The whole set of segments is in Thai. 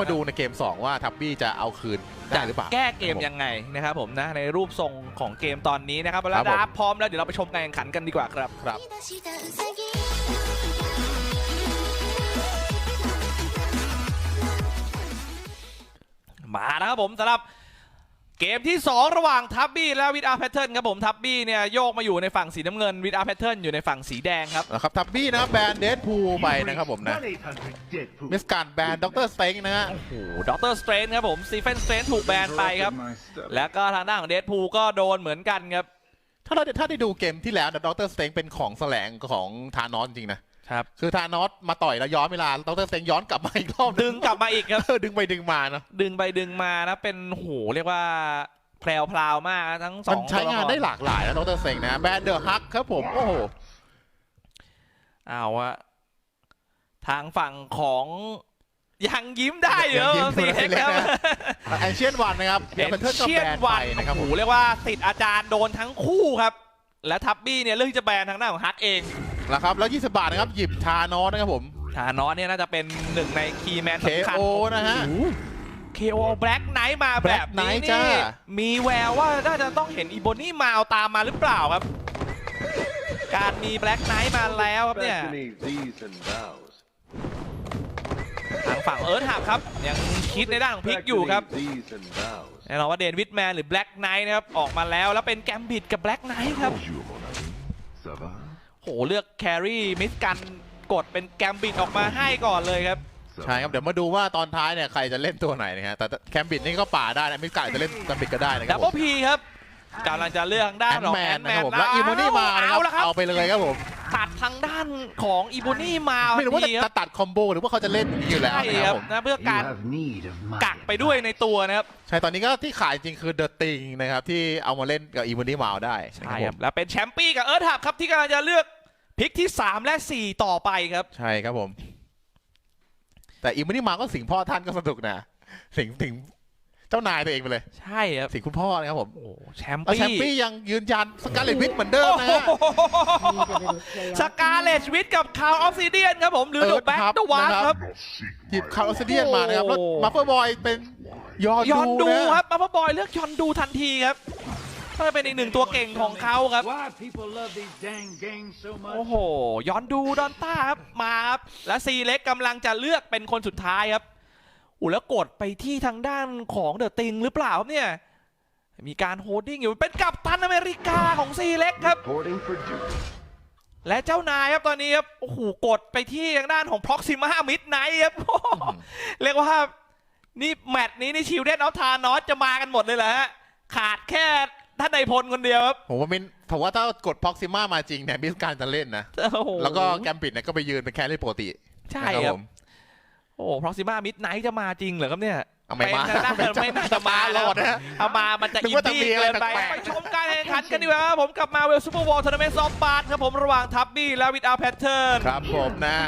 มาดูในเกม 2 ว่าทับบี้จะเอาคืนได้หรือเปล่า แก้เกมยังไงนะครับผมนะในรูปทรงของเกมตอนนี้นะครับแล้วดาพร้อมแล้วเดี๋ยวเราไปชมการแข่งขันกันดีกว่าครับครับมาแล้วครับผมสำหรับ เกมที่ 2 ระหว่างทับบี้และวิดอาร์แพทเทิร์นครับผมทับบี้เนี่ยโยกมาอยู่ในฝั่งสีน้ำเงินวิดอาร์แพทเทิร์นอยู่ในฝั่งสีแดงครับนะครับทับบี้นะครับแบนเดดพูไปนะครับผมนะมิสการแบนด็อกเตอร์สเต็งนะฮะโอ้โหด็อกเตอร์สเตรนครับผมซีเฟนสเตรนถูกแบนไปครับ แล้วก็ทางด้านของเดดพูก็โดนเหมือนกันครับถ้าเราถ้าได้ดูเกมที่แล้วด็อกเตอร์สเต็งเป็นของแสลงของทานอสจริงนะ ครับคือทานอสมาต่อยแล้วย้อนเวลาด็อกเตอร์สเต็งย้อนกลับมาอีกรอบหนึ่ดึงกลับมาอีกครับเออดึงไปดึงมาเนาะดึงไปดึงมานะเป็นโหเรียกว่าแพรวพราวมากนะทั้งสมัอนงใช้งานได้ตัวละครหลากหลายนะด็อกเตอร์สเต็งนะแบนเดอร์ฮักครับผมโอ้โหเอาวะทางฝั่งของยังยิ้มได้เหรอยังยิ้มสีอยู่เล็กนะครับแอนเชียนวันนะครับเดี๋ยวเป็นเทิร์นก็เชียแบนนวัไปนนะครับโอ้ผโหมเรียกว่าติดอาจารย์โดนทั้งคู่ครับ และทับบี้เนี่ยเรื่องที่จะแบนทางด้านของฮักเอง นะครับแล้ว 20 บาทนะครับหยิบทานอสนะครับผมฐานอสเนี่ยน่าจะเป็นหนึ่งในคีย์แมนสำคัญ KO นะฮะ เคโอแบล็กไนท์มาแบบ Black นี้ Knight นี่จ้ามีแววว่าน่าจะต้องเห็นอีโบนี่มาเอาตามมาหรือเปล่าครับ การมีแบล็กไนท์มาแล้วครับเนี่ย these and thous. ทางฝั่งเอิร์ธหับครับ ยังคิดในด้านของพิกอยู่ครับ These and thous. แน่นอนว่าเดนวิดแมนหรือแบล็กไนท์นะครับ ออกมาแล้วแล้วเป็นแกมบิดกับแบล็กไนท์ครับ Bonjour, mon ami. Ça va? โหเลือกแครี่มิสกันกดเป็นแกมบิดออกมาให้ก่อนเลยครับ Ça ใช่ครับ เดี๋ยวมาดูว่าตอนท้ายเนี่ยใครจะเล่นตัวไหนนะฮะแต่แคมบิดนี่ก็ป่าได้นะมิสการจะเล่นแคมบิดก็ได้นะคดัรับบเบิผลมพีครับกำลังจะเลือกทางด้านแอนของแมแอนนแมนะครับนผมแล้วอีโมนี่มานะคเอารับละครับเอาไปเลยครับผม ตัดทางด้านของอีโบนี่มาไม่รู้ว่าพอดีคจะรับตัดคอมโบหรือว่าเขาจะเล่นอย่างนี้อยู่แล้วใช่นะคครัรับบผมนะเพื่อการ need of my กักไปด้วยในตัวนะครับใช่ตอนนี้ก็ที่ขายจริงคือเดอะติงนะครับที่เอามาเล่นกับอีโมนี่มาได้ใช่นะคผรับมแล้วเป็นแชมปี้กับเอิร์ธหับครับที่กำลังจะเลือกพิกที่ 3 และ 4 ต่อไปครับ ใช่ครับผม แต่อีโมนี่มาก็สิงพ่อท่านก็สนุกนะสิงสิงเจ้านายตัวเองไปเลยใช่ครับสิงคุณพ่อนะครับผมโอ้แชมแล้วปี้แชมปี้ยังยืนยันสกาเลตวิทเหมือนเดิมนะฮะสกาเลชวิทกับคาวออฟซิเดียนครับผมหรือเอิเดร์อะธแบ็กฮับเดอะวาร์นะครับครับหยิบคาร์ลอสเดียนมานะครับแล้วโอ้มาเฟอร์บอยเป็นยอยอนดูดูนะครับมาพ่อบอยเลือกยอนดูทันทีครับก็จะเป็นอีกหนึ่งตัวเก่งของเขาครับ Why people love these dang games so much? โอ้โห ย้อนดูดอนต้าครับ มาครับ และซีเล็กกำลังจะเลือกเป็นคนสุดท้ายครับ อู้แล้วกดไปที่ทางด้านของเดอะติงหรือเปล่าครับเนี่ย มีการโฮดดิ้งอยู่เป็นกัปตันอเมริกาของซีเล็กครับ Reporting for duty. และเจ้านายครับตอนนี้ครับโอ้โหกดไปที่ทางด้านของ Proxima Midnight ครับโอ้โหเรียกว่านี่แมตช์นี้นี่ชิลเดนเอาทานอสจะมากันหมดเลยเหรอฮะขาดแค่ท่านนายพลคนเดียวครับผมว่ามินผมว่าถ้ากดพ็อกซิมามาจริงเนี่ยมิสการจะเล่นนะโอ้โหแล้วก็แกมปิดเนี่ยก็ไปยืนเป็นแครี่ปกติ ใช่นะครับ ครัผบมโอ้โห Proxima Midnight จะมาจริงเหรอครับเนี่ยเอาไม่มาเป็นทางด้านไม่น่าจะมาหลอดนะฮะเอามามันจะนึอิกนว่าจะดี้มีอะไรเกินไปแปลกๆไปชมการแข่งขันกันดีกว่าครับผมกับมาเวลซูเปอร์วอลทัวร์นาเมนต์ซอฟบาร์ครับผมระหว่างทับบี้และวิดอาร์แพทเทิร์นครับผมนะ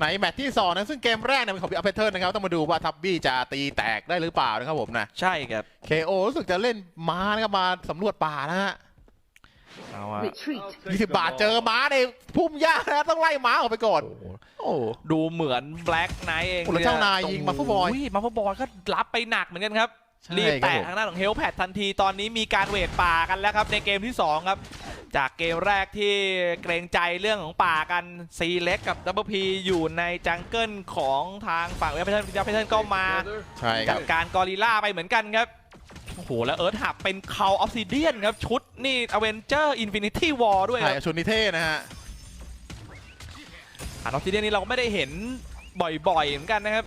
ในแมตช์ที่สองนะซึ่งเกมแรกเนี่ยเป็นของพี่อัพเพเทอร์นะครับ ต้องมาดูว่าทับบี้จะตีแตกได้หรือเปล่านะครับผมนะ ใช่ครับ KO รู้สึกจะเล่นม้านะครับมาสำรวจป่านะฮะ เอาอะ retreat 20บาทเจอม้าในพุ่มหญ้านะต้องไล่ม้าออกไปก่อน โอ้ ดูเหมือนแบล็กไนท์เองโอ้แล้วเจ้านายยิง Muffle Boy มาฟบอยก็รับไปหนักเหมือนกันครับ ใช่รีบครับแตะผม ทางด้านของเฮลแพดทันทีตอนนี้มีการเวทป่ากันแล้วครับในเกมที่ 2 ครับ จากเกมแรกที่เกรงใจเรื่องของป่ากันซีเล็กกับดับเบิลพีอยู่ในจังเกิลของทางฝั่งเวทเพเทิร์นเวทเพเทิร์นก็มา ใช่คกัรับบการกอริลล่าไปเหมือนกันครับ โอ้โห แล้วเอิร์ธหับเป็นคา l ออฟซิเดียนครับ ชุดนี่อเวนเจอร์อินฟินิตี้วอร์ด้วยคใช่รับชุดนิเท่นะฮะ อออฟซิเดียนนี่เราก็ไม่ได้เห็นบ่อยๆ เหมือนกันนะครับ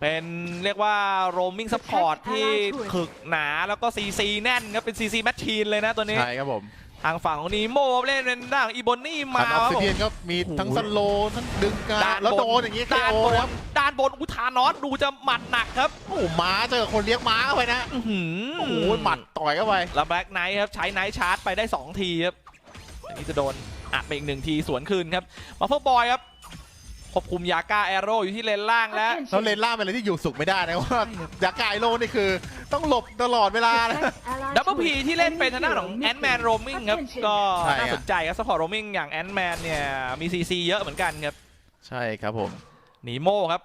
เป็นเรียกว่าโรมมิ่งซัพพอร์ตที่ขึกหนาแล้วก็ CC แน่นครับ เป็น CC แมชชีนเลยนะตัวนี้ ใช่ครับผม ทางฝั่งของนีโมเล่นเป็นด้านอีโบนี่คัมานออฟครับซิผม เดียนก็มีทั้งสโลว์ทั้งดึงการด้านแล้วบนโดนอย่างนี้ด้าน KO บนนะครับด้านบนอุทานอสดูจะหมัดหนักครับโอ้โหม้าเจอคนเลี้ยงม้าเข้าไปนะอื้อหือโอ้โหหมัดต่อยเข้าไปแล้วแบล็กไนท์ครับใช้ไนท์ชาร์จไปได้ 2 ทีครับอันนี้จะโดนอัดไปอีกหนึ่งทีสวนคืนครับ มาเฟิลบอยครับควบคุมยาก้าแอโร่อยู่ที่เลนล่างแล้วแล้วเลนล่าเป็นอะไรที่อยู่สุขไม่ได้นะว่ายากายโลนี่คือ ต้องหลบตลอดเวลานะดับเบิลพีที่เล่นเป็นทางด้านของแอน m ์แมนโรมิงครับ ก็ใช่ครับ น่าสนใจครับสปอร์ตโรมิงอย่างแอน m ์แมนเนี่ย มีซีซีเยอะเหมือนกันครับ ใช่ครับผมนีโมครับ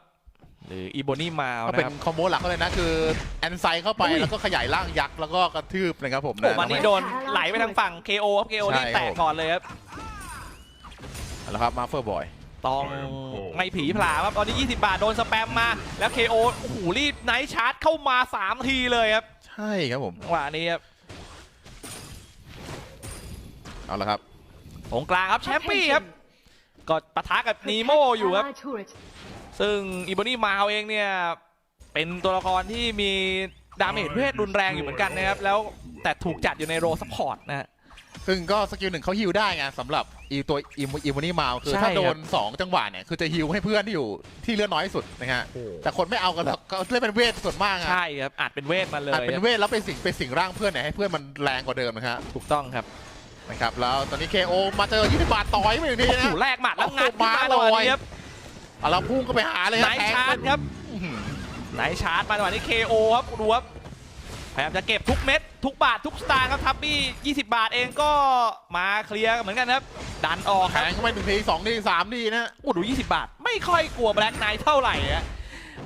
หรืออีโบนี่มาก็นะเป็นครับ คอมโบหลักเขาเลยนะคือแอนไซเข้าไปอุ้ย แล้วก็ขยายร่างยักษ์แล้วก็กระทืบนะครับผมโอ้นะ มันนี่โดนไหลไปทางฝั่ง KO ครับ KO นี่ใช่แตครับผมกก่อนเลยครับเอาละครับมาเฟอร์บอย ต้องไม่ผีผลาครับตอนนี้ 20 บาท โดนสแปมมา แล้ว KO โอ้โหรีบไนท์ชาร์จเข้ามา 3 ทีเลยครับ ใช่ครับผมจังหวะนี้ครับ เอาละครับตรงกลางครับแชมปี้ครับ ก็ปะทะกับนีโมอยู่ครับ ซึ่งอีโบนี่มาเองเนี่ย เป็นตัวละครที่มีดาเมจเวทรุนแรงอยู่เหมือนกันนะครับ แล้วแต่ถูกจัดอยู่ในโรซัพพอร์ตนะฮะ ซึ่งก็สกิลหนึ่งเขาฮิวได้ไงสำหรับอีตัวอีอีโมนี่มาคือใช่ถ้าโดครันบ2จังหวะเนี่ย คือจะฮิวให้เพื่อนที่อยู่ที่เลือดน้อยที่สุดนะฮะแต่คนไม่เอากันหรอกก็เล่นเป็นเวทส่วนมากอะใช่ครับอาจเป็นเวทมาเลยอาจเป็นเวทแล้วไปสิงไปสิงร่างเพื่อนเนี่ยให้เพื่อนมันแรงกว่าเดิมนะฮะถูกต้องครับนะครับแล้วตอนนี้ KO มาเจอ20บาทต่อยไปหนึ่งทีโอ้โหนะแลกหมัดแล้วงัดโอ้โหขึ้นมามาจังหวะลอยนี้ครับเอาเราพุ่งก็ไปหาเลยไนฮะท์แทงชาร์จครับอื้อหือไนท์ชาร์จมาจังหวะนี้ KO ครับดูครับ พยายามจะเก็บทุกเม็ด ทุกบาททุกสตางค์ครับทับบี้20 บาทเองก็มาเคลียร์เหมือนกันครับ ดันออกแทครับงเข้าไปหนึ่งทีสองทีสามทีนะโอ้ดู20 บาท ไม่ค่อยกลัวแบล็กไนท์เท่าไหร่อะ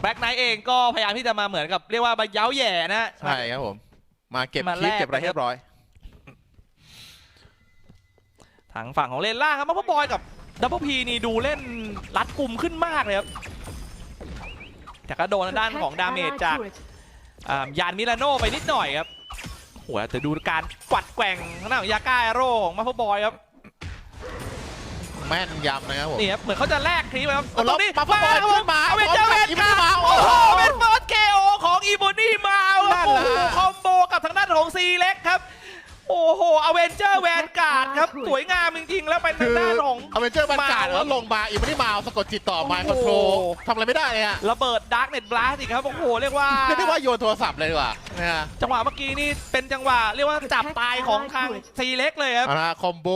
แบล็กไนท์เองก็พยายามที่จะมาเหมือนกับเรียกว่ามาเย้าแหย่นะ ใช่ครับผม มาเก็บมาคลิปแลก เก็บอะไรนะครับเรียบร้อย ทางฝั่งของเลนล่างครับมาพ่อบอยกับดับเบิลพีนี่ดูเล่นรัดกลุ่มขึ้นมากเลยครับแต่ก็โดนทางด้านของดาเมจจากอ่า ยานมิลานโนไปนิดหน่อยครับโหแต่ดูการกวัดแกว่งทางด้านของยาก้าแอโร่ของมาพ่อบอยครับแม่นยำนะครับผมนี่ครับเหมือนเขาจะแลกคลิปครับเอาตรงนี้มาพ่อบอยครับขึ้นมาเอาเป็นเจ้าพร้เวอมนกับกาอีโบนี่มาโอ้โหโอ้โหเป็นเฟิร์สเคโอของอีโบนี่มาครับนั่นโอ้แหละโหคอมโบกับทางด้านของซีเล็กครับ โอ้โหอเวนเจอร์แวนการ์ดครับ สวยงามจริงๆ แล้วเป็นทางด้านของเอาเป็นเจอร์บันการ์ดมาแล้วลงมาอีกไม่ได้มาเอาสะกดจิตต่อมาโอ้คอนโหโทรทำอะไรไม่ได้เลยฮะระเบิดดาร์กเน็ตบลัสอีกครับ โอ้โห เรียกว่า เรียกได้ว่าโยนโทรศัพท์เลยดีกว่านะฮะจังหวะเมื่อกี้นี่เป็นจังหวะเรียกว่าจับตายของทางซีเล็กเลยครับ เอาละคอมโบ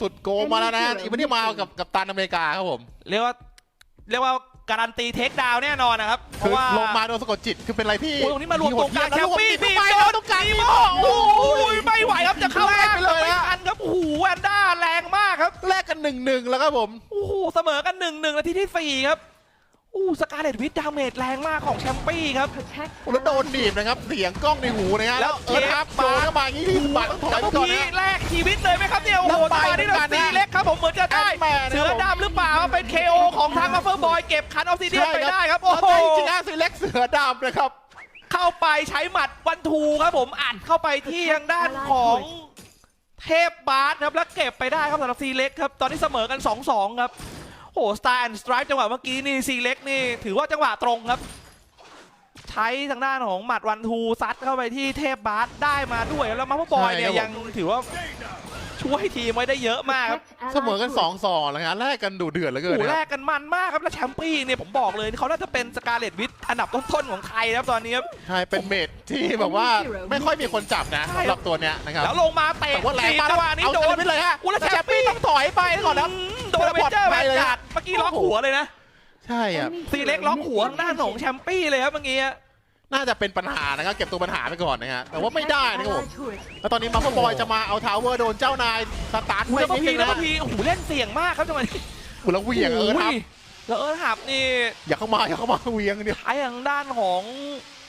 สุดโกงมาแล้วนะอีกไม่ได้มากับกับตันอเมริกาครับผม เรียกว่าเรียกว่า การันตีเทคดาวน์แน่นอนนะครับ เพคือราะว่าลงมาโดนสะกดจิตคือเป็นอะไรที่โอ้ยตรงนี้มารวมตรงกลางโหดแชเยี่ยมมปี้แล้วบีไปโดแล้วนต้องการนีอีโมโม่โอ้ยไม่ไหวครับจะเข้าแลกไปเลยไม่ฮะทันครับโอ้โหแวนด้าแรงมากครับ แลกกันหนึ่งหนึ่งแล้วครับผม โอ้โห เสมอกันหนึ่งหนึ่งนาทีที่สี่ครับ อู้สกาเลตวิดดาเมจแรงมากของแชมปี้ครับ แล้วโดนหนีบนะครับ เสียงกล้องในหูนะฮะแล้แล้ววเอิร์ธครับเทปโดนเข้ามาอย่างนี้ที่บาทต้องถอยดับไปเบิลก่อนพีนะแลกชีวิตเลยไหมครับเนี่ย โอ้โหแล้วจังไปหวะนี้เราเหมือนกันนะซีเล็ก ครับผมเหมือนจะได้แอนแมนนะครับเสือดำหรือเปล่าเป็น KO ของทางมาเฟอร์บอยเก็บคันออฟซิเดียนไปได้ครับโอ้โห แล้วจริงๆนะซีเล็กเสือดำนะครับ เข้าไปใช้หมัดวันทูครับผมอัดเข้าไปที่ทางด้านของเทพบาสครับแล้วเก็บไปได้ครับสำหรับซีเล็กครับ ตอนนี้เสมอกัน 2-2 ครับ โอ้โหสตาร์แอนด์สไตร์จังหวะเมื่อกี้นี่ซีเล็กนี่ถือว่าจังหวะตรงครับ ใช้ทางด้านของหมัดวันทูซัดเข้าไปที่เทพบาสได้มาด้วยแล้วมาพ่อบอยเนี่ยใช่ครับยังถือว่า ช่วยทีมไว้ได้เยอะมากครับเสมอกัน2องสองแล้วฮะแลกกันดูเดือดเหลือเกินโอ้โหนะแลครับกกันมันมากครับแล้วแชมปี้เนี่ยผมบอกเลยเขาน่าจะเป็นสกาเลตวิทอันดับต้นๆของไทยนะครับตอนนี้ครับ ใช่เป็นเมดที่แบบว่าไม่ค่อยมีคนจับนะใช่ สำหรับตัวเนี้ยนะครับ แล้วลงมาเตะแต่ว่าแรงสี่มากจังหวะนี้เอาโดโดนนไปเลยฮะอุยแล้วแชแชมมปี้ปี้ต้องถอยไปก่อนนะอืมโดนเวนเจอร์แวนการ์ดเมื่อกี้ล็อกหัวเลยนะ ใช่ครับซีเล็กล็อกหัวทางด้านของแชมปี้เลยครับเมื่อกี้ น่าจะเป็นปัญหานะครับเก็บตัวปัญหาไปก่อนนะฮะแต่ว่าไม่ได้นะครับผมแล้วตอนนี้มาร์บอยจะมาเอาทาวเวอร์โดนเจ้านายสตาร์ทอุ้ไปยแล้วก็นิดพีนึงแล้วนะก็พีโอ้โหเล่นเสี่ยงมากครับจังหวะนี้อุยแล้วเหวียงเออครับโยแล้วเออหับนี่อย่าเข้ามาอย่าเข้ามาเหวียงเดียวใช้ทางด้านของ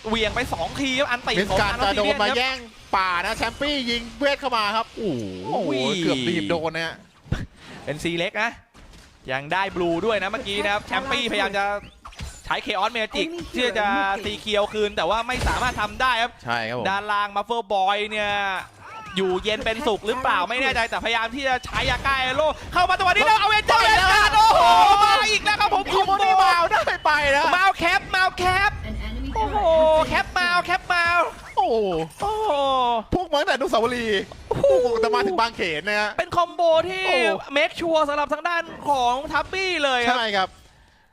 เหวียงไปสองทีครับอันติเมสของการทางจะโดนมาครับแย่งป่านะแชมปี้ยิงเวทเข้ามาครับโอ้โหเกือบดีบโดนนะฮะเป็นซีเล็กนะยังได้บลูด้วยนะเมื่อกี้นะครับแชมปี้พยายามจะใช้เคออสเมจิกเพื่อจะตีเคียวคืน แต่ว่าไม่สามารถทำได้ครับใช่ครับผมด้านล่างมาเฟอร์บอยเนี่ยอยู่เย็นเป็นสุขหรือเปล่าไม่แน่ใจแต่พยายามที่จะใช้ยาก้าเอโร่เข้ามาตัวนี้แล้วเอาเวนเจอร์เวนการ์ดโอ้โหมาอีกแล้วครับผมอีโมนี่มาเอาได้ไปนะมาแคปมาแคปโอ้โหแคปมาแคปมาโอ้โหโอ้โหพวกมาตั้งแต่อนุสาวรีย์แต่มาถึงบางเขนนะฮะเป็นคอมโบที่โอ้เมคชัวร์สำหรับทางด้านของทับบี้เลยครับใช่ครับ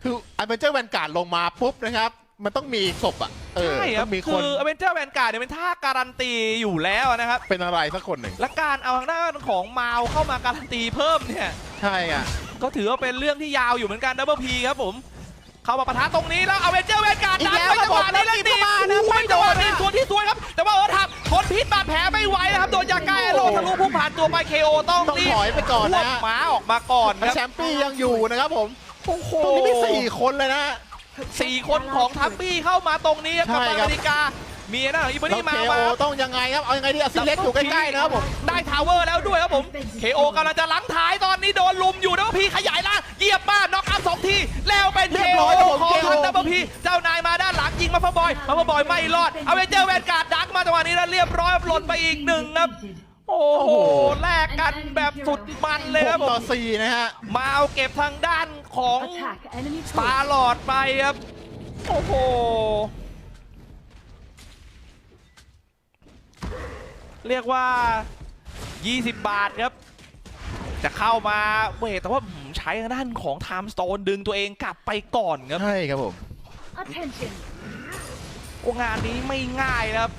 คืออันเวนเจอร์แวนการ์ดลงมาปุ๊บนะครับ มันต้องมีศพอะเออใช่ครัต้บองมีคคืนออเวนเจอร์แวนการ์ดเนี่ยเป็นท่าการันตีอยู่แล้วนะครับ เป็นอะไรสักคนหนึ่งและการเอาทางด้านของมาวเข้ามาการันตีเพิ่มเนี่ย ใช่อะก็ถือว่าเป็นเรื่องที่ยาวอยู่เหมือนกันดับเบิลพีครับผม เข้ามาปะทะตรงนี้แล้วเอาเวนเจอร์แวนการ์ดอีกดันแล้วไปจังหวะนี้แล้แล้ววตีตีเข้ามานะไม่ไม่โดโดนนนะนี่ส่วนที่สวยครับ แต่ว่าเออทับทนพิษบาดแผลไม่ไหวนะครับ โดนยาก้าแอโร่ทะลุพุ่งผ่านตัวไปเคโอต้องต้องรีบถอยไปก่อนรวนะบหมาออกมาก่อนครับแชมปี้ยังอยู่นะครับผม โอ้โหตรงนี้มีสี่คนเลยนะ สี่คนของทัพบี้เข้ามาตรงนี้ครับใช่กัปตันครัอบเมริกา มีนะอีบแล้วนี่มาเคมาโอต้องยังไงครับ เอายังไงดีอาซิเล็กอยู่ใกล้ๆนะครับผม ได้ทาวเวอร์แล้วด้วยครับผม KO กำลังจะล้างท้ายตอนนี้โดนลุมอยู่ดับเบิลพีขยายล่างเหยียบมาน็อกอัพสองทีแล้วเป็น เรียบ KO ร้อยครับผมของ KO ทางดับเบิลพีเจ้านายมาด้านหลังยิงมาฟบอยมาฟบอยไม่รอดเอาไปเจอแวนการ์ดดักมาจังหวะนี้แล้วเรียบร้อยหล่นไปอีกหนึ่งครับ โอ้โหแลกกันแบบสุดมันเลยครับหผกต่อมสี่นะฮะ มาเอาเก็บทางด้านของ Attack enemy ตา turret. หลอดไปครับ โอ้โหเรียกว่า 20 บาทครับ จะเข้ามาเวทแต่ว่าหืมใช้ทางด้านของ Time Stone ดึงตัวเองกลับไปก่อนครับ ใช่ครับผม Attention. โอ้งานนี้ไม่ง่ายนะครับ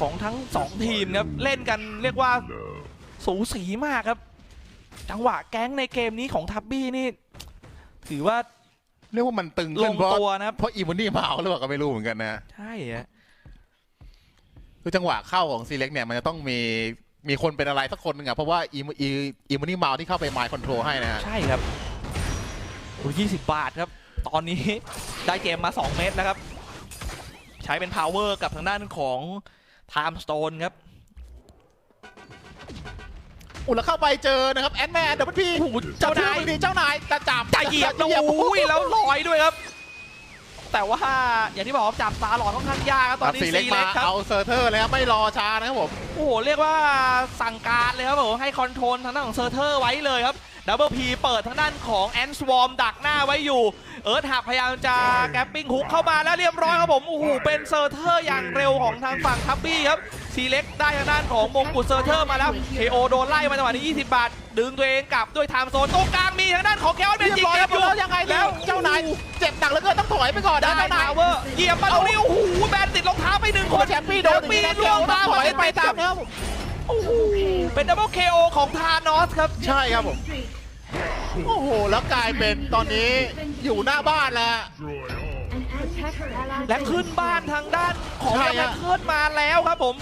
ของทั้ง 2 ทีมครับเล่นกันเรียกว่าสูสีมากครับ จังหวะแก๊งในเกมนี้ของทับบี้นี่ ถือว่าเรียกว่ามันตึงลขึ้นงเพราะตัวนะครับเพราะอีวันนี่มาเอาหรือเปล่าก็ไม่รู้เหมือนกันนะใช่ฮะคือจังหวะเข้าของซีเล็กเนี่ยมันจะต้องมีมีคนเป็นอะไรสักคนหนึงอะเพราะว่าอีอีอีวันนี่มาที่เข้าไปมายคอนโทรลให้นะฮะใช่ครับโอ้ยี่สิบบาทครับ ตอนนี้ ได้เกมมา 2 เม็ดแล้วครับ ใช้เป็น power กับทางด้านของ time stone ครับอุยแล้วเข้าไปเจอนะครับแอนแมนเดบันพีโอ้โหจับเจ้านายดีเจ้านายจะจับจะเหยียบแล้วโอ้ยแล้วลอยด้วยครับ แต่ว่าอย่างที่บอกครับจับตาหลอดค่อนข้างยากครับตตออนนนี้ซีซีเล็กเล็มากครับเอาเซอร์เทอร์เลยครับไม่รอช้านะครับผมโอ้โหเรียกว่าสั่งการเลยครับผมให้คอนโทรลทางด้านของเซอร์เทอร์ไว้เลยครับ ดับเบิลพีเปิดทางด้านของแอนสวอมดักหน้าไว้อยู่ เอิร์ธหักพยายามจะแกปปิ้งฮุกเข้ามาแล้วเรียบร้อยครับผมโอ้โหเป็นเซอร์เทอร์อย่างเร็วของทางฝั่งทับบี้ครับซีเล็กได้ทางด้านของมงกุฎเซอร์เทอร์มาแล้วเคโอโดนไล่มาจังหวะนี้20 บาท ดึงตัวเองกลับด้วยไทม์โซนตรงกลางมีทางด้านของแคลเมเรียจิบกร้อยเก็ครับบอยู่แล้วยังไงดีแล้วเจ้านายเจ็บหนักเหลือเกินต้องถอยไปก่อนนะได้เจ้านายทาวเวอร์เหยียบมาตรงนี้โอ้โหแบนติดรองเท้าไปหนึ่งโคคนแชมปี้โดนปีปีล่วงตามถอยไปตามเนะครับผม โอ้โหเป็นดับเบิลเคโอของทานอสครับ ใช่ครับผม โอ้โห แล้วกลายเป็นตอนนี้อยู่หน้าบ้านแล้ว An attacker ally และขึ้นบ้านทางด้านของใช่แมฮะคเคิลมาแล้วครับผม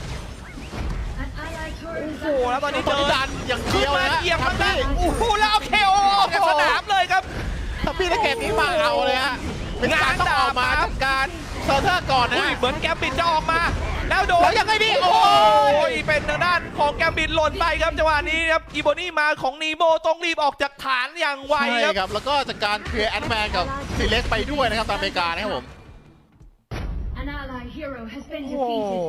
An ally turret โอ้โห แล้วตอนนี้ตเจอนอนี้ดันอย่างขึ้เดีนยวมานะเหยียบทัทาบงด้าบี้นโอ้โหแล้วเอาเคโอออกจากสนามเลยครับ ทับบี้ในเกมนี้มาเอาเลยฮะเป็นการต้องออกมาจัดการเซอร์เทอร์ก่อนนะอุ้ยเหมือนแกมบิดจะออกมา แล้วโดนแล้วยังไงดีโอ้โอ้ยยเป็นทางด้านของแกมบิดหล่นไปครับจังหวะนี้ครับอีโบนี่มาของนีโมต้องรีบออกจากฐานอย่างไวใช่ครับครับแล้วก็จากการเคลียร์แอนแมนกับซีเล็กไปด้วยนะครับตามอเมริกานะครับผม An ally hero has been โอ้ defeated.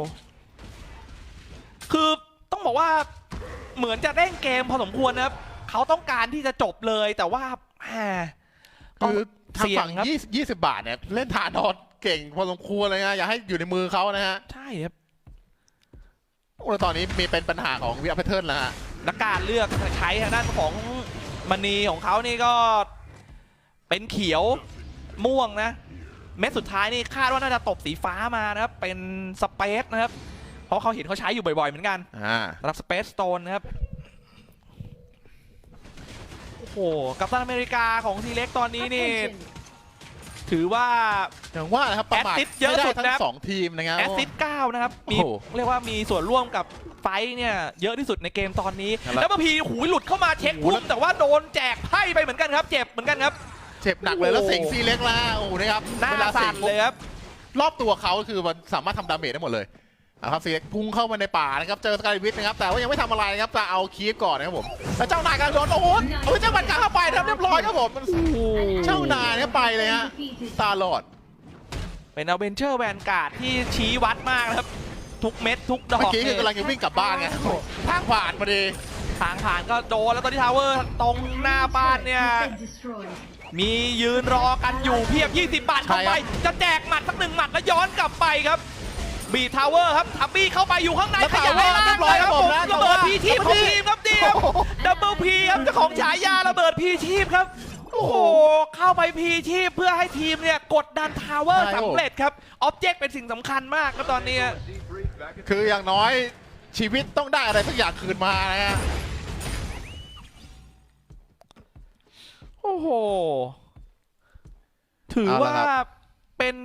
คือต้องบอกว่าเหมือนจะเร่งเกมพอสมควรนะครับเขาต้องการที่จะจบเลยแต่ว่าแหมคือทางเสี่ยฝั่งครับ20 20บาทเนี่ยเล่นฐานอด เก่งพอสมควรเลยนะอย่าให้อยู่ในมือเขานะฮะใช่ครับโอ้แล้วตอนนี้มีเป็นปัญหาของวิอาเพเทิร์นแล้วฮะและการเลือกใช้ทางด้านของมณีของเขานี่ก็เป็นเขียวม่วงนะ เม็ดสุดท้ายนี่คาดว่าน่าจะตบสีฟ้ามานะครับ เป็นสเปซนะครับ เพราะเขาเห็นเขาใช้อยู่บ่อยๆเหมือนกันอ่าสำหรับสเปซสโตนนะครับ โอ้โห กัปตันอเมริกาของทีเล็กตอนนี้นี่ Attention. ถือว่า อย่างว่านะครับประมาทแอสซิสต์เยอะไม่ได้สุดทั้นะงสองทีมนะครับ แอสซิสต์9นะครับ มีโอ้โหเรียกว่ามีส่วนร่วมกับไฟท์เนี่ย เยอะที่สุดในเกมตอนนี้ ครับแล้วมาพีหูยหลุดเข้ามาเช็คโอ้โหพุ่มแต่ว่าโดนแจกไพ่ไปเหมือนกันครับ เจ็บเหมือนกันครับ เจ็บหนักเลยแล้วเสิงซีเล็กแล้วโอ้โหนะครับหน้าเวลาสั่นงเลยครับ รอบตัวเขาคือมันสามารถทำดาเมจได้หมดเลยนะ ครับซีเล็กพุ่งเข้ามาในป่านะครับเจอสกายวิทนะครับแต่ว่ายังไม่ทำอะไรนะครับจะเอาคีฟก่อนนะครับผมแล้วเจ้านายกำลังโดนโอ้โหเอาเจ้ามันกลางเข้าไปนะครับเรียบร้อยครับผมมันเจ้านายเนี่ยไปเลยฮะ Defeated. ตาหลอดเป็นเอาเวนเจอร์แวนการ์ดที่ชี้วัดมากนะครับ ทุกเม็ดทุกดอกเมื่อกี้คือกำลังจะวิ่งกลับบ้านไงโอ้โหทางผ่านพอดีทางผ่านก็โดนแล้วตอนที่ทาวเวอร์ตรงหน้าบ้านเนี่ย Has been destroyed. มียืนรอกันอยู่เพียบ 20 บาทเข้าไป จะแจกหมัดสักหนึ่งหมัดแล้วย้อนกลับไปครับ บีทาวเวอร์ครับทับบี้เข้าไปอยู่ข้างในแล้วขยาย Tower ล่างเรียบร้อยเลยครับครับผผมมนะระเบิด Tower พีชีพของทีมครับเดียวดับเบิลพีครับเจ้าของฉายาระเบิดพีชีพครับ โอ้โห เข้าไปพีชีพเพื่อให้ทีมเนี่ยกดดันทาวเวอร์ใช่ครับ สำเร็จครับออบเจกต์เป็นสิ่งสำคัญมากครับตอนนี้ คืออย่างน้อยชีวิตต้องได้อะไรสักอย่างคืนมานะฮะ โอ้โห ถือว่าเป็น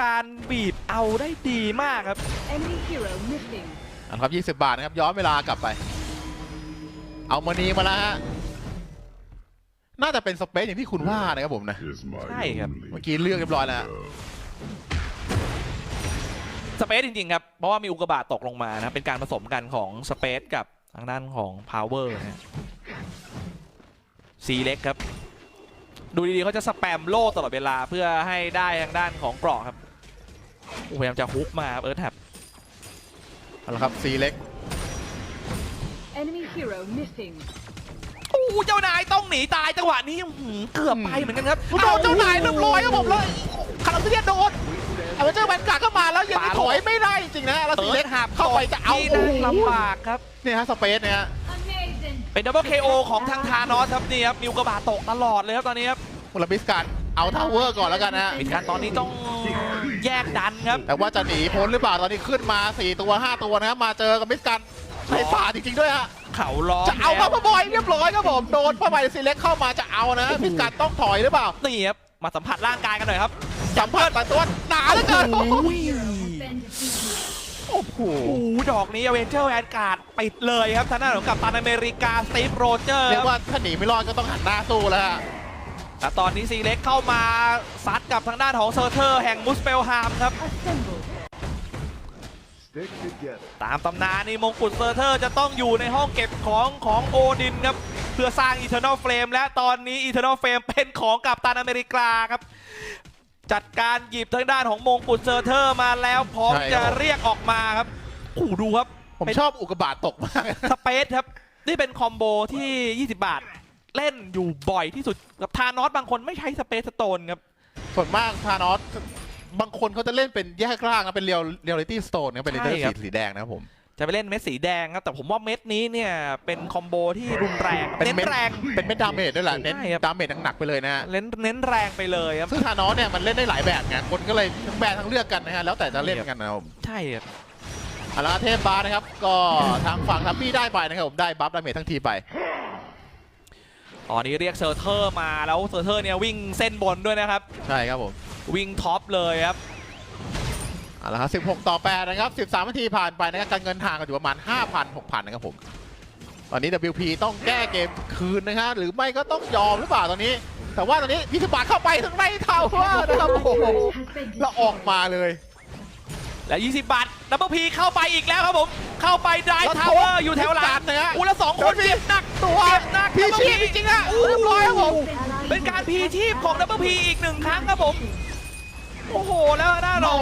การบีบเอาได้ดีมากครับ Enemy hero missing. อันครับ 20 บาทนะครับ ย้อนเวลากลับไป เอามานีมาแล้วฮะ น่าจะเป็นสเปซอย่างที่คุณว่านะครับผมนะ is my ใช่ครับ เมื่อกี้เลือกเรียบร้อยแล้วสเปซจริงๆครับ เพราะว่ามีอุกกาบาตตกลงมานะ เป็นการผสมกันของสเปซกับทางด้านของพาวเวอร์นะซีเล็กครับ ดูดีๆเขาจะสแปมโล่ตลอดเวลาเพื่อให้ได้ทางด้านของกรอกครับโอ้ พยายามจะฮุกมาครับเอิร์ธแท็บเอาละครับซีเล็ก Enemy hero missing. โอ้เจ้านายต้องหนีตายจังหวะนี้อื้อหือเกือบไปเหมือนกันครับโดนเจ้านายเรียบร้อยครับผมเลยคาราเซียนโดนเอาเจ้าแวนการ์ดเข้ามาแล้วยังถอยไม่ได้จริงๆนะแล้วเอิซีร์เล็ธกหับเข้าไปจะเอาที่โอ้นั่งโหลำบากครับ เนี่ยฮะสเปซเนี่ยฮะ Amazing. เป็นดับเบิลเคโอของทางทานอสครับนี่ครับมิวกระบาตกตลอดเลยครับตอนนี้ครับ มูลบิสการเอาทาวเวอร์ก่อนแล้วกันนะฮะเป็นการตอนนี้ต้อง แยกดันครับ แต่ว่าจะหนีพ้นหรือเปล่าตอนนี้ขึ้นมา 4 ตัว 5 ตัวนะครับมาเจอกับมิสกันในป่าจริงๆด้วยฮะเขาล้อมจะเอาแล้มาวบอยเรียบร้อยครับผมโดนพ่อใบซีเล็กเข้ามาจะเอานะมิสกันต้องถอยหรือเปล่านี่ครับมาสัมผัสร่างกายกันหน่อยครับสัมผัสแต่ตัวหนาเหลือเกิน Hero has been defeated. โอ้โหโอ้โหดอกนี้เวนเจอร์แวนการ์ดปิดเลยครับทางด้านของกัปตันอเมริกาสตีฟโรเจอร์เรียกว่าถ้าหนีไม่รอดก็ต้องหันหน้าสู้แล้ว ฮะแต่ตอนนี้ซีเล็กเข้ามาซัดกับทางด้านของเซอร์เทอร์แห่งมุสเปลฮามครับ Assemble. Stick together. ตามตำนานนี่มงกุฎเซอร์เทอร์จะต้องอยู่ในห้องเก็บของของโอดินครับ เพื่อสร้างอีเทอร์น l ลเฟ e และตอนนี้อีเทอร์น l ลเฟ e เป็นของกัปตันอเมริกาครับ จัดการหยิบทางด้านของมงกุฎเซอร์เทอร์มาแล้วพร้อมใช่จะครับเรียกออกมาครับโอ้โหดูครับผมเป็นชอบอุกกาบาตตกมากสเปซครับ นี่เป็นคอมโบที่ 20 บาท เล่นอยู่บ่อยที่สุดกับทานอสบางคนไม่ใช้สเปซสโตนครับ ส่วนมากทานอสบางคนเขาจะเล่นเป็นแยกร่างนะ เป็นเรียลเรียลิตี้สโตนนะเป็นเลเตอร์ใช่ครัสีบสีแดงนะครับผม จะไปเล่นเม็ดสีแดงครับ แต่ผมว่าเม็ดนี้เนี่ย เป็นคอมโบที่รุนแรงเป็นเน้นเม็ดแรงเป็นเม็ดดาเมจด้วยแหละเน้นใช่ครับดาเมจหนักๆไปเลยนะฮะเน้นเน้นแรงไปเลยครับซึ่งทานอสเนี่ยมันเล่นได้หลายแบบไงคนก็เลยทั้งแบนทั้งเลือกกันนะฮะแล้วแต่จะเล่นกันนะครับผมใช่ครับอาราเทพบาร์นะครับ ก็ทางฝั่งทัพปี้ได้ไปนะครับผมได้บัฟดาเมจทั้งทีมไป ตอนนี้เรียกเซอร์เทอร์มาแล้วเซอร์เทอร์เนี่ยวิ่งเส้นบนด้วยนะครับ ใช่ครับผม วิ่งท็อปเลยครับเอาละครับ16 ต่อ 8 นะครับ 13นาทีผ่านไปนะครับการเงินห่างกันอยู่ประมาณ 5,000 6,000 นะครับผม ตอนนี้ WP ต้องแก้เกมคืนนะฮะหรือไม่ก็ต้องยอมหรือเปล่าตอนนี้ แต่ว่าตอนนี้พิธบาทเข้าไปถึงในเท้าว่านะครับโอ้โห Has been แล้วออกมาเลย และ 20 บาทดับเบิลพีเข้าไปอีกแล้วครับผม เข้าไปไดแล้วทาวเวอร์อยู่แถวหลัจังดนะฮะอู้แล้วสองคนโดนบีบเจ็บหนักตัวเจ็บหนักพี่ Double ชีพ P จริงๆอะเรียบร้อยครับผม เป็นการพีชีพของดับเบิลพีอีกหนึ่งครั้งครับผม โอ้โหแล้วหน้าเรา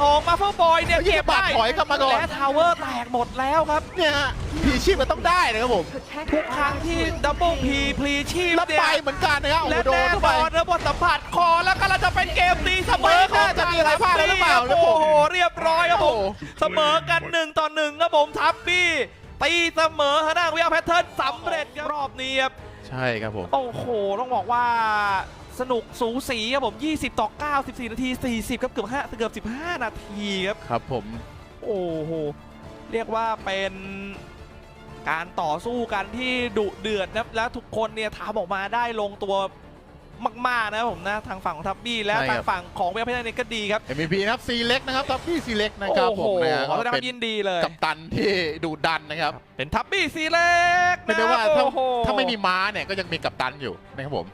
โอ้ฝั่งของมาเฟิลบอยเนี่ยแล้วยี่เก็สิบบบาทได้ถอยกลับมาก่อนและทาวเวอร์แตกหมดแล้วครับเนี่ยฮะพีชีพมันต้องได้นะครับผม protect ทุกครั้งที่ดับเบิลพีพลีชีพแล้วเนี่ยไปเหมือนกันนะครับโอ้โหและโดนแน่เข้านไปอนนะบทสัมผัสคอแล้วก็เราจะเป็นเกมตีเสมอไม่น่าจะมีอะไรพลาดแล้วหรือเปล่าโอ้โหเรียบร้อยครับผมโอ้เสมอกันหนึ่งต่อหนึ่งครับผมทับบี้ตีเสมอทางด้านวิอาแพทเทิร์นสำเร็จครับรอบนี้ครับใช่ครับผมโอ้โหต้องบอกว่า สนุกสูสีครับผม 20 ต่อ9 14นาที 40 ครับเกือบ5เกือบ 15 นาทีครับ ครับผม โอ้โห เรียกว่าเป็นการต่อสู้กันที่ดุเดือดนะครับและทุกคนเนี่ยทำออกมาได้ลงตัวมากๆนะครับผมนะทางฝั่งของทับบี้และใช่ครับ ทางฝั่งของเวียพัฒนาเนี่ยก็ดีครับ MVP นะครับซีเล็กนะครับทัพพี่ซีเล็กนะครับโอ้ผโหมนะฮะขอแสดงคเป็วานมยินดีเลย กัปตันที่ดุดันนะครับเป็นทับบี้ซีเล็กไม่นะได้ว่าถ้าโอ้โหถ้าไม่มีม้าเนี่ยก็ยังมีกัปตันอยู่นะครับผม